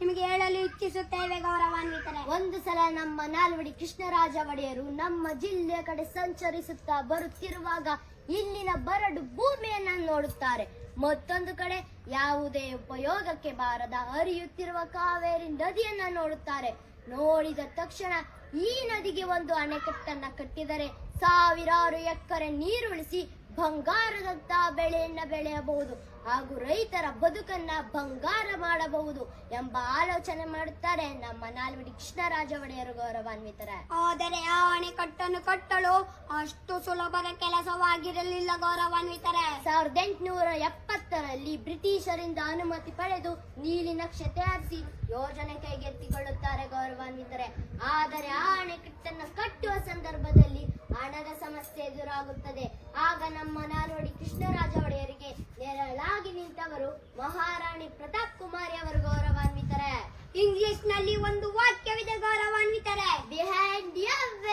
ನಿಮಗೆ ಹೇಳಲು ಇಚ್ಛಿಸುತ್ತೇವೆ ಗೌರವಾನ್ವಿತರೆ. ಒಂದು ಸಲ ನಮ್ಮ ನಾಲ್ವಡಿ ಕೃಷ್ಣರಾಜ ಒಡೆಯರು ನಮ್ಮ ಜಿಲ್ಲೆ ಕಡೆ ಸಂಚರಿಸುತ್ತಾ ಬರುತ್ತಿರುವಾಗ ಇಲ್ಲಿನ ಬರಡು ಭೂಮಿಯನ್ನ ನೋಡುತ್ತಾರೆ. ಮತ್ತೊಂದು ಕಡೆ ಯಾವುದೇ ಉಪಯೋಗಕ್ಕೆ ಬಾರದ ಹರಿಯುತ್ತಿರುವ ಕಾವೇರಿ ನದಿಯನ್ನ ನೋಡುತ್ತಾರೆ. ನೋಡಿದ ತಕ್ಷಣ ಈ ನದಿಗೆ ಒಂದು ಅಣೆಕಟ್ಟನ್ನ ಕಟ್ಟಿದರೆ ಸಾವಿರಾರು ಎಕರೆ ನೀರು ಉಳಿಸಿ ಬಂಗಾರದಂತ ಬೆಳೆಯನ್ನ ಬೆಳೆಯಬಹುದು ಹಾಗೂ ರೈತರ ಬದುಕನ್ನ ಬಂಗಾರ ಮಾಡಬಹುದು ಎಂಬ ಆಲೋಚನೆ ಮಾಡುತ್ತಾರೆ ನಮ್ಮ ನಾಲ್ವಡಿ ಕೃಷ್ಣರಾಜ ಒಡೆಯರು ಗೌರವಾನ್ವಿತರ. ಆದರೆ ಆ ಅಣೆಕಟ್ಟನ್ನು ಕಟ್ಟಲು ಅಷ್ಟು ಸುಲಭದ ಕೆಲಸವಾಗಿರಲಿಲ್ಲ ಗೌರವಾನ್ವಿತರ. ಸಾವಿರದ ಎಂಟುನೂರ ಎಪ್ಪತ್ತರಲ್ಲಿ ಬ್ರಿಟಿಷರಿಂದ ಅನುಮತಿ ಪಡೆದು ನೀಲಿ ನಕ್ಷೆ ತಯಾರಿಸಿ ಯೋಜನೆ ಕೈಗೆತ್ತಿಕೊಳ್ಳುತ್ತಾರೆ ಗೌರವಾನ್ವಿತರೆ. ಆದರೆ ಆ ಅಣೆಕಟ್ಟನ್ನು ಕಟ್ಟುವ ಸಂದರ್ಭದಲ್ಲಿ ಹಣದ ಸಮಸ್ಯೆ ಎದುರಾಗುತ್ತದೆ. ಆಗ ನಮ್ಮ ನಾಲ್ವಡಿ ಕೃಷ್ಣರಾಜ ಒಡೆಯರಿಗೆ ನೆರಳಾಗಿ ನಿಂತವರು ಮಹಾರಾಣಿ ಪ್ರತಾಪ್ ಕುಮಾರಿ ಅವರು ಗೌರವಾನ್ವಿತರೆ. ಇಂಗ್ಲಿಷ್ನಲ್ಲಿ ಒಂದು ವಾಕ್ಯವಿದೆ, ಗೌರವಾನ್ವಿತರೆ. Behind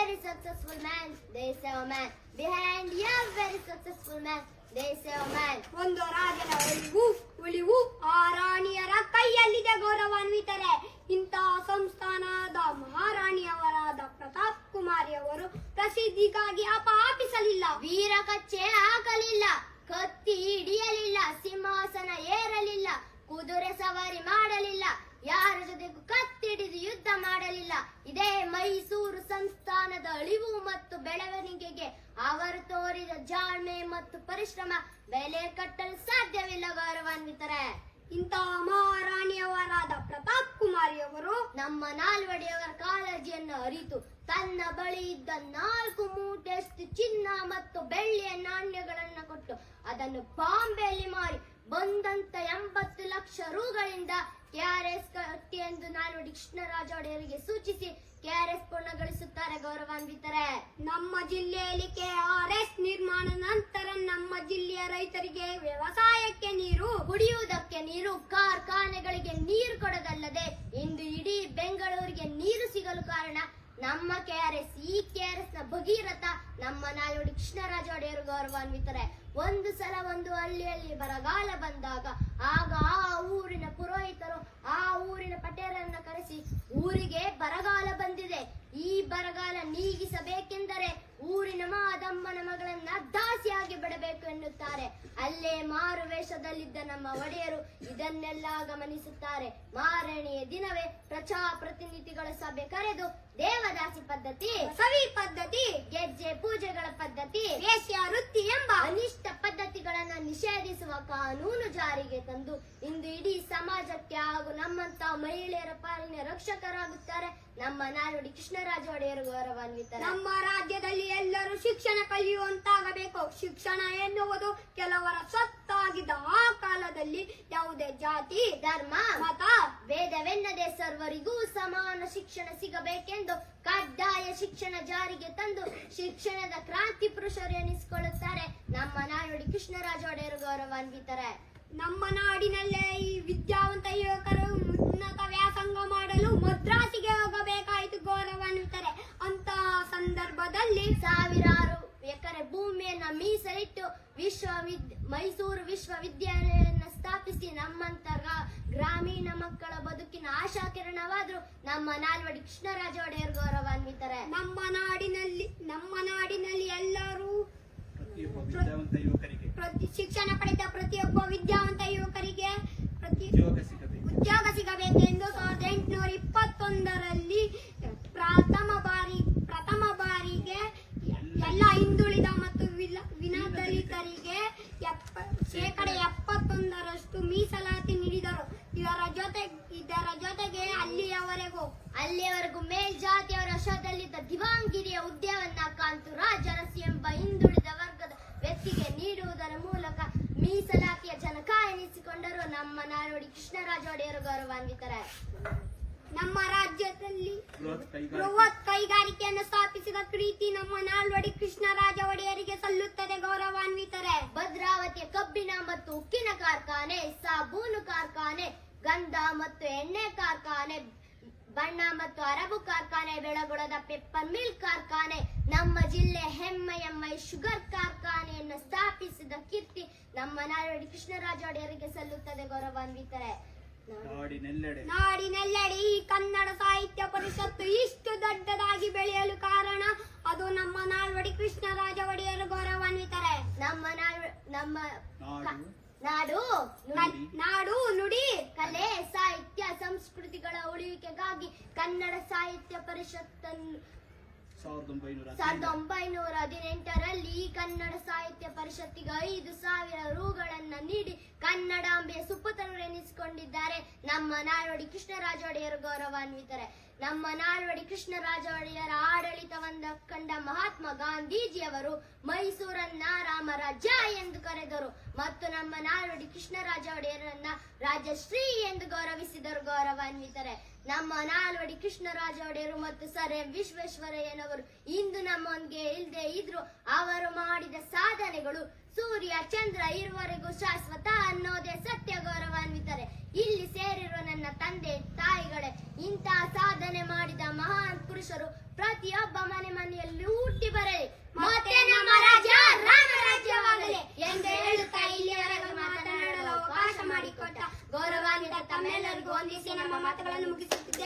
every successful man there man behind very successful man does man. ಒಂದು ರಾಜನ ಒಳಿವು ಉಳಿವು ಆ ರಾಣಿಯರ ಕೈಯಲ್ಲಿದೆ ಗೌರವಾನ್ವಿತರೆ ಇಂತಹ ಸಂಸ್ಥಾನದ ಮಹಾರಾಣಿಯವರಾದ ಪ್ರತಾಪ್ ಕುಮಾರಿ ಅವರು ಪ್ರಸಿದ್ಧಿಗಾಗಿ ಅಪಾಪಿಸಲಿಲ್ಲ ವೀರ ಕಚ್ಚೆ ಹಾಕಲಿಲ್ಲ, ಕತ್ತಿ ಹಿಡಿಯಲಿಲ್ಲ, ಸಿಂಹಾಸನ ಏರಲಿಲ್ಲ, ಕುದುರೆ ಸವಾರಿ ಮಾಡಲಿಲ್ಲ, ಯಾರ ಜೊತೆಗೂ ಕತ್ತಿಡಿದು ಯುದ್ಧ ಮಾಡಲಿಲ್ಲ. ಇದೇ ಮೈಸೂರು ಸಂಸ್ಥಾನದ ಅಳಿವು ಮತ್ತು ಬೆಳವಣಿಗೆಗೆ ಅವರು ತೋರಿದ ಜಾಣ್ಮೆ ಮತ್ತು ಪರಿಶ್ರಮ, ಬೆಲೆ ಕಟ್ಟಲು ಸಾಧ್ಯವಿಲ್ಲ ಗೌರವಾನ್ವಿತರೆ. ಇಂತಹ ಮಹಾರಾಣಿಯವರಾದ ಪ್ರತಾಪ್ ಕುಮಾರಿ ಅವರು ನಮ್ಮ ನಾಲ್ವಡಿಯವರ ಕಾಳಜಿಯನ್ನು ಅರಿತು ತನ್ನ ಬಳಿ ಇದ್ದ ನಾಲ್ಕು ಮೂಟೆಷ್ಟು ಚಿನ್ನ ಮತ್ತು ಬೆಳ್ಳಿಯ ನಾಣ್ಯಗಳನ್ನು ಕೊಟ್ಟು ಅದನ್ನು ಬಾಂಬೆಯಲ್ಲಿ ಮಾರಿ ಬಂದಂತ ಎಂಬತ್ತು ಲಕ್ಷ ರೂಗಳಿಂದ ಕೆಆರ್ಎಸ್ ಕತ್ತಿ ಎಂದು ನಾಲ್ವಡಿ ಕೃಷ್ಣರಾಜ ಒಡೆಯರಿಗೆ ಸೂಚಿಸಿ ಕೆಆರ್ಎಸ್ ಪೂರ್ಣಗೊಳಿಸುತ್ತಾರೆ ಗೌರವಾನ್ವಿತರೆ. ನಮ್ಮ ಜಿಲ್ಲೆಯಲ್ಲಿ ಕೆಆರ್ಎಸ್ ನಿರ್ಮಾಣ ನಂತರ ನಮ್ಮ ಜಿಲ್ಲೆಯ ರೈತರಿಗೆ ವ್ಯವಸಾಯಕ್ಕೆ ನೀರು ಕುಡಿಯುವುದಕ್ಕೆ ನೀರು ಕಾರ್ಖಾನೆಗಳಿಗೆ ನೀರು ಕೊಡದಲ್ಲದೆ ಇಂದು ಇಡೀ ಬೆಂಗಳೂರಿಗೆ ನೀರು ಸಿಗಲು ಕಾರಣ ನಮ್ಮ ಕೆಆರ್ಎಸ್ ಈ ಕೆಆರ್ಎಸ್ನ ಭಗೀರಥ ನಮ್ಮ ನಾಲ್ವಡಿ ಕೃಷ್ಣರಾಜ ಒಡೆಯರು ಗೌರವಾನ್ವಿತರೆ. ಒಂದು ಸಲ ಒಂದು ಹಳ್ಳಿಯಲ್ಲಿ ಬರಗಾಲ ಬಂದಾಗ ಬಿಡಬೇಕು ಎನ್ನುತ್ತಾರೆ. ಅಲ್ಲೇ ಮಾರು ವೇಷದಲ್ಲಿದ್ದ ನಮ್ಮ ಒಡೆಯರು ಇದನ್ನೆಲ್ಲ ಗಮನಿಸುತ್ತಾರೆ. ಮಾರನೆಯ ದಿನವೇ ಪ್ರಜಾಪ್ರತಿನಿಧಿಗಳ ಸಭೆ ಕರೆದು ದೇವದಾಸಿ ಪದ್ಧತಿ, ಸವಿ ಪದ್ಧತಿ, ಗೆಜ್ಜೆ ಪೂಜೆಗಳ ಪದ್ಧತಿ ವೇಶ್ಯ ವೃತ್ತಿ ಎಂಬ ಅನಿಷ್ಟ ನಿಷೇಧಿಸುವ ಕಾನೂನು ಜಾರಿಗೆ ತಂದು ಇಂದು ಇಡೀ ಸಮಾಜಕ್ಕೆ ಹಾಗೂ ನಮ್ಮಂತ ಮಹಿಳೆಯರ ಪಾಲಿನ ರಕ್ಷಕರಾಗುತ್ತಾರೆ. ನಮ್ಮ ನಾಲ್ವಡಿ ಕೃಷ್ಣರಾಜ ಒಡೆಯರು ಗೌರವಾನ್ವಿತರ. ನಮ್ಮ ರಾಜ್ಯದಲ್ಲಿ ಎಲ್ಲರೂ ಶಿಕ್ಷಣ ಕಲಿಯುವಂತಾಗಬೇಕು. ಶಿಕ್ಷಣ ಎನ್ನುವುದು ಕೆಲವರ ಸತ್ತಾಗಿದ್ದ ಆ ಕಾಲದಲ್ಲಿ ಯಾವುದೇ ಜಾತಿ, ಧರ್ಮ ಮತ ವೇದವೆನ್ನದೆ ಸರ್ವರಿಗೂ ಸಮಾನ ಶಿಕ್ಷಣ ಸಿಗಬೇಕೆಂದು ಕಡ್ಡಾಯ ಶಿಕ್ಷಣ ಜಾರಿಗೆ ತಂದು ಶಿಕ್ಷಣದ ಕ್ರಾಂತಿ ಪುರುಷರು ಎನಿಸಿಕೊಳ್ಳುತ್ತಾರೆ. ನಮ್ಮ ನಾಡೋಡಿ ಕೃಷ್ಣರಾಜ ಒಡೆಯರು ಗೌರವಾನ್ವಿತರೆ. ನಮ್ಮ ನಾಡಿನಲ್ಲೇ ಈ ವಿದ್ಯಾವಂತ ಯುವಕರು ಉನ್ನತ ವ್ಯಾಸಂಗ ಮಾಡಲು ಮದ್ರಾಸಿಗೆ ಹೋಗಬೇಕಾಯಿತು ಗೌರವಾನ್ವಿತರೆ. ಅಂತಹ ಸಂದರ್ಭದಲ್ಲಿ ಸಾವಿರಾರು ಎಕರೆ ಭೂಮಿಯನ್ನ ಮೀಸಲಿಟ್ಟು ವಿಶ್ವವಿದ್ ಮೈಸೂರು ವಿಶ್ವವಿದ್ಯಾಲಯವನ್ನು ಸ್ಥಾಪಿಸಿ ನಮ್ಮಂತ ಗ್ರಾಮೀಣ ಮಕ್ಕಳ ಬದುಕಿನ ಆಶಾಕಿರಣವಾದ್ರು ನಮ್ಮ ನಾಲ್ವಡಿ ಕೃಷ್ಣರಾಜ ಒಡೆಯರ್ ಗೌರವ ಅನ್ವಿತಾರೆ ನಮ್ಮ ನಾಡಿನಲ್ಲಿ ಎಲ್ಲರೂ ಪ್ರತಿಯೊಬ್ಬ ವಿದ್ಯಾವಂತ ಯುವಕರಿಗೆ ಪ್ರತಿ ಶಿಕ್ಷಣ ಪಡೆದ ಪ್ರತಿಯೊಬ್ಬ ವಿದ್ಯಾವಂತ ಯುವಕರಿಗೆ ಪ್ರತಿ ಉದ್ಯೋಗ ಸಿಗಬೇಕು ಉದ್ಯೋಗ ಸಿಗಬೇಕೆಂದು ಸಾವಿರದ ಎಂಟುನೂರ ಇಪ್ಪತ್ತೊಂದರಲ್ಲಿ ಪ್ರಥಮ ಬಾರಿ ಪ್ರಥಮ ಬಾರಿಗೆ ಎಲ್ಲ ಹಿಂದುಳಿದ ಮತ್ತು ವಿಲ- ವಿನದಲಿತರಿಗೆ ಎಪ್ಪ- ಶೇಕಡ ಎಪ್ಪತ್ತೊಂದರಷ್ಟು ಮೀಸಲಾತಿ ನೀಡಿದರು ಇದರ ಜೊತೆ ಇದರ ಜೊತೆಗೆ ಅಲ್ಲಿಯವರೆಗೂ ಮೇಲ್ಜಾತಿಯವರ ವಶದಲ್ಲಿದ್ದ ದಿವಾಂಗಿರಿಯ ಉದ್ಯವನ್ನ ಕಾಂತು ರಾಜರಸಿ ಎಂಬ ಹಿಂದುಳಿದ ವರ್ಗದ ವ್ಯಕ್ತಿಗೆ ನೀಡುವುದರ ಮೂಲಕ ಮೀಸಲಾತಿಯ ಜನಕ ಎನಿಸಿಕೊಂಡರು ನಮ್ಮ ನಾಡೋಡಿ ಕೃಷ್ಣರಾಜ ಒಡೆಯರು ಗೌರವಾನ್ವಿತರೆ. ನಮ್ಮ ರಾಜ್ಯದಲ್ಲಿ ಬೃಹತ್ ಕೈಗಾರಿಕೆಯನ್ನು ಸ್ಥಾಪಿಸಿದ ಪ್ರೀತಿ ನಮ್ಮ ನಾಲ್ವಡಿ ಕೃಷ್ಣರಾಜ ಒಡೆಯರಿಗೆ ಸಲ್ಲುತ್ತದೆ ಗೌರವಾನ್ವಿತರೆ. ಭದ್ರಾವತಿಯ ಕಬ್ಬಿನ ಮತ್ತು ಉಕ್ಕಿನ ಕಾರ್ಖಾನೆ, ಸಾಬೂನು ಕಾರ್ಖಾನೆ, ಗಂಧ ಮತ್ತು ಎಣ್ಣೆ ಕಾರ್ಖಾನೆ ಬಣ್ಣ ಮತ್ತು ಅರಬು ಕಾರ್ಖಾನೆ ಬೆಳಗೊಳದ ಪೆಪ್ಪರ್ ಮಿಲ್ ಕಾರ್ಖಾನೆ ನಮ್ಮ ಜಿಲ್ಲೆ ಹೆಮ್ಮೆಯ ಮೈ ಶುಗರ್ ಕಾರ್ಖಾನೆಯನ್ನು ಸ್ಥಾಪಿಸಿದ ಕೀರ್ತಿ ನಮ್ಮ ನಾಲ್ವಡಿ ಕೃಷ್ಣರಾಜ ಒಡೆಯರಿಗೆ ಸಲ್ಲುತ್ತದೆ ಗೌರವಾನ್ವಿತರೆ. ನಾಡಿನೆಲ್ಲೆಡೆ. ನಾಡಿನೆಲ್ಲೆಡೆ ಈ ಕನ್ನಡ ಸಾಹಿತ್ಯ ಪರಿಷತ್ತು ಇಷ್ಟು ಸಾಹಿತ್ಯ ಪರಿಷತ್ತನ್ನು ಸಾವಿರದ ಒಂಬೈನೂರ ಸಾವಿರದ ಒಂಬೈನೂರ ಹದಿನೆಂಟರಲ್ಲಿ ಕನ್ನಡ ಸಾಹಿತ್ಯ ಪರಿಷತ್ತಿಗೆ ಐದು ಸಾವಿರ ರೂಗಳನ್ನ ನೀಡಿ ಕನ್ನಡಾಂಬೆಯ ಸುಪುತ್ರರು ಎನಿಸಿಕೊಂಡಿದ್ದಾರೆ ನಮ್ಮ ನಾಲ್ವಡಿ ಕೃಷ್ಣರಾಜ ಒಡೆಯರು ಗೌರವಾನ್ವಿತರೆ. ನಮ್ಮ ನಾಲ್ವಡಿ ಕೃಷ್ಣರಾಜ ಒಡೆಯರ ಆಡಳಿತವನ್ನ ಕಂಡ ಮಹಾತ್ಮ ಗಾಂಧೀಜಿಯವರು ಮೈಸೂರನ್ನ ರಾಮರಾಜ್ಯ ಎಂದು ಕರೆದರು. ಮತ್ತು ನಮ್ಮ ನಾಲ್ವಡಿ ಕೃಷ್ಣರಾಜ ಒಡೆಯರನ್ನ ರಾಜಶ್ರೀ ಎಂದು ಗೌರವಿಸಿದರು ಗೌರವಾನ್ವಿತರೆ. ನಮ್ಮ ನಾಲ್ವಡಿ ಕೃಷ್ಣರಾಜ ಒಡೆಯರು ಮತ್ತು ಸರ್ ಎಂ ವಿಶ್ವೇಶ್ವರಯ್ಯನವರು ಇಂದು ನಮ್ಮೊಂದಿಗೆ ಇಲ್ಲದೆ ಇದ್ರು ಅವರು ಮಾಡಿದ ಸಾಧನೆಗಳು ಸೂರ್ಯ, ಚಂದ್ರ ಇರುವವರೆಗೂ ಶಾಶ್ವತ ಅನ್ನೋದೇ ಸತ್ಯ ಗೌರವಾನ್ವಿತರೆ. ಇಲ್ಲಿ ಸೇರಿರುವ ನನ್ನ ತಂದೆ, ತಾಯಿಗಳೇ ಇಂತಹ ಸಾಧನೆ ಮಾಡಿದ ಮಹಾನ್ ಪುರುಷರು ಪ್ರತಿಯೊಬ್ಬ ಮನೆ ಮನೆಯಲ್ಲಿ ಹುಟ್ಟಿ ಬರಲಿ. ಮತ್ತೆ ನಮ್ಮ ರಾಜ್ಯ ರಾಮರಾಜ್ಯವಾಗಲಿ ಎಂದು ಹೇಳುತ್ತಾ ಇಲ್ಲಿಯವರೆಗೂ ತಮ್ಮೆಲ್ಲರಿಗೂ ವಂದಿಸಿ ನಮ್ಮ ಮಾತುಗಳನ್ನು ಮುಗಿಸುತ್ತಿದ್ದೇವೆ